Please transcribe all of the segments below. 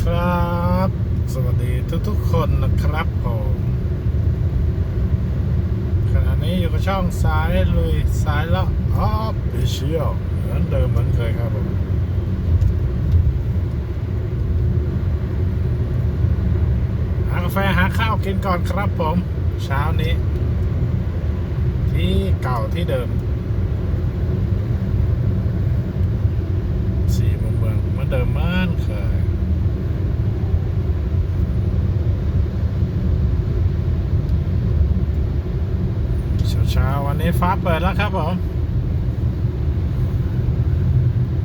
ครับ สวัสดีทุกๆคนนะครับผมขณะนี้อยู่กับช่องสายลุยสายละออฟฟิเชียลเหมือนเดิมเหมือนเคยครับผมหากาแฟหาข้าวกินก่อนครับผม เช้านี้ ที่เก่าที่เดิมสี่มุมเมืองเหมือนเดิมเหมือนเคย เช้าๆ วันนี้ฟ้าเปิดแล้วครับผม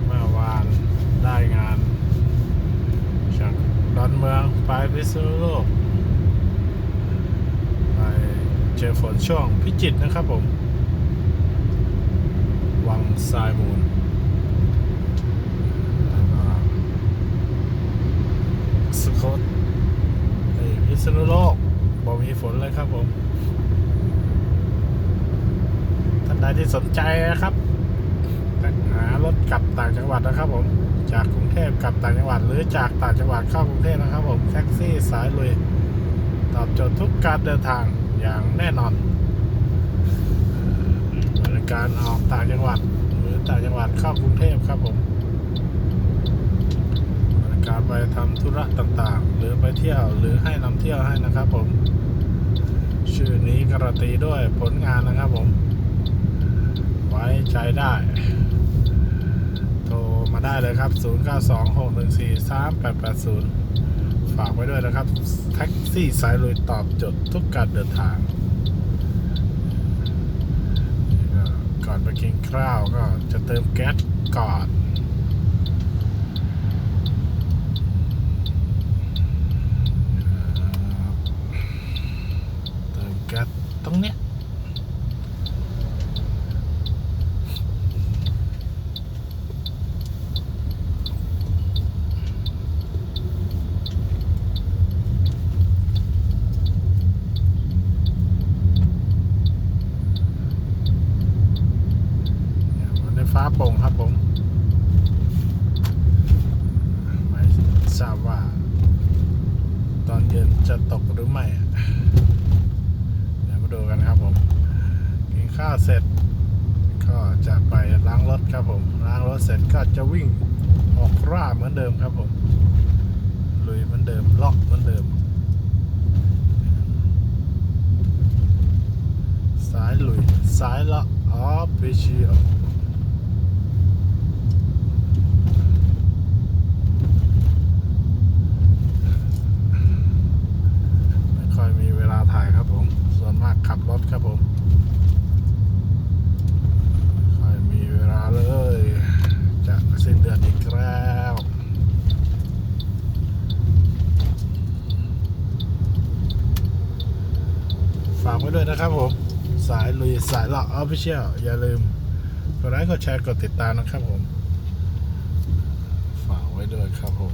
เมื่อวานได้งานจากดอนเมืองไปพิษณุโลก ไปเจอฝนช่วงพิจิตนะครับผม วังทรายมูลแล้วก็สุโขทัยเอ้ยพิษณุโลกบ่มีฝนเลยครับผมานใดที่สนใจนะครับหารถกลับต่างจังหวัดนะครับ ผมจากกรุงเทพกลับต่างจังหวัด หรือจากต่างจังหวัดเข้ากรุงเทพนะครับ ผมแท็กซี่สายลุยตอบโจทย์ทุกการเดินทางอย่างแน่นอนบริการออกต่างจังหวัด หรือต่างจังหวัดเข้ากรุงเทพครับผมบริการไปทำธุระต่างๆ หรือไปเที่ยวหรือให้นำเที่ยวให้นะครับ ผม ชื่อนี้การันตีด้วยผลงานนะครับผม ใจได้ โทรมาได้เลยครับ 0926143880 ฝากไว้ด้วยนะครับ แท็กซี่สายลุยตอบจดทุกการเดินทาง ก่อนไปกินข้าวก็จะเติมแก๊สก่อน เติมแก๊สตรงเนี้ย วันนี้ฟ้าโปร่งครับผม ไม่ทราบว่า ตอนเย็นจะตกหรือไม่ เดี๋ยวมาดูกันครับผม กินข้าว เสร็จ ก็จะไปล้างรถครับผมล้างรถเสร็จก็จะวิ่งออกราเหมือนเดิมครับผมลุยเหมือนเดิมล็อกเหมือนเดิม สายลุยสายละออฟฟิเชียล ไม่ค่อยมีเวลาถ่ายครับผม ส่วนมากขับรถครับผมไม่ค่อยมีเวลาเลย จะสิ้นเดือนอีกแล้ว ฝากไว้ด้วยนะครับผม สายลุยสายหลอกออฟฟิเชียลอย่าลืม กดไลค์กดแชร์กดติดตามนะครับผม ฝากไว้ด้วยครับผม